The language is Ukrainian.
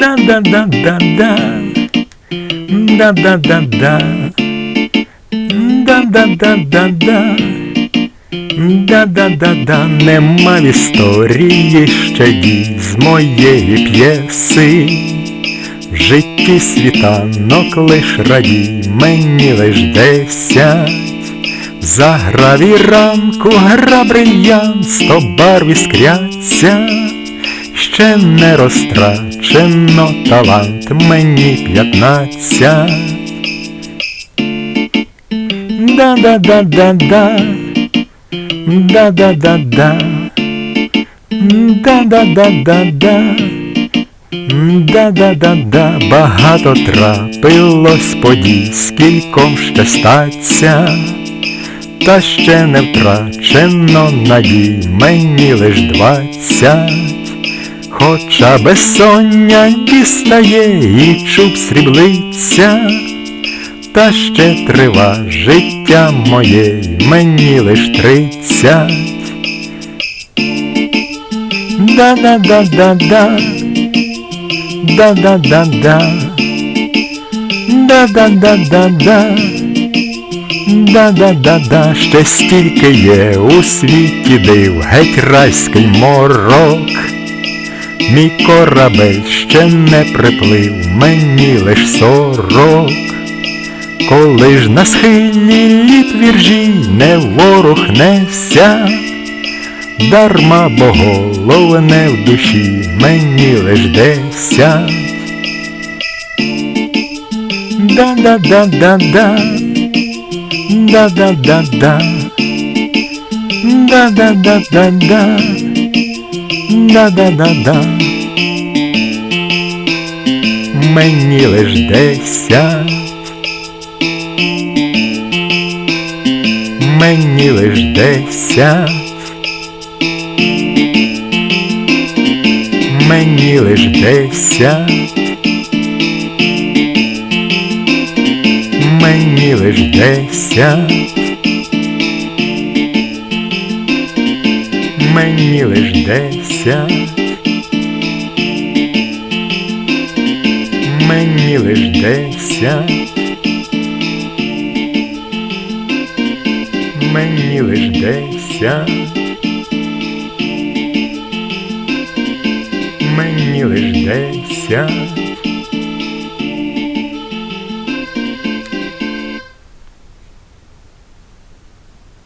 Да-да-да-да-да. Да-да-да-да. Да-да-да-да-да. Да-да-да-да, нема в історії ще дій з моєї п'єси. В житті світанок лиш радій, мені лиш десять. Заграв і ранку гра брильянт, сто барв іскряться, ще не розтрачено талант, мені п'ятнадцять. Да-да-да-да-да. Да-да-да-да. Да-да-да-да-да. Да-да-да-да. Багато трапилось подій, скільком ще статься. Та ще не втрачено надій, мені лиш двадцять. Хоча безсоння дістає і чуб сріблиться. Та ще трива життя моє, мені лиш тридцять. Да-да-да-да-да. Да-да-да-да. Да-да-да-да-да. Да-да-да-да. Ще стільки є у світі див, геть райський морок. Мій корабель ще не приплив, мені лиш сорок. Коли ж на схилі літ віржі не ворухнеся, дарма бо головне в душі мені лиш десять. Да-да-да-да-да, да-да-да-да, да-да-да-да-да, да-да-да-да. Мені лиш десять. мені лиш десять. Мені лиш десять. Мені лиш десять. Мені лиш десять. Мені лиш десять. мені лиш десять. Мені лиш десять.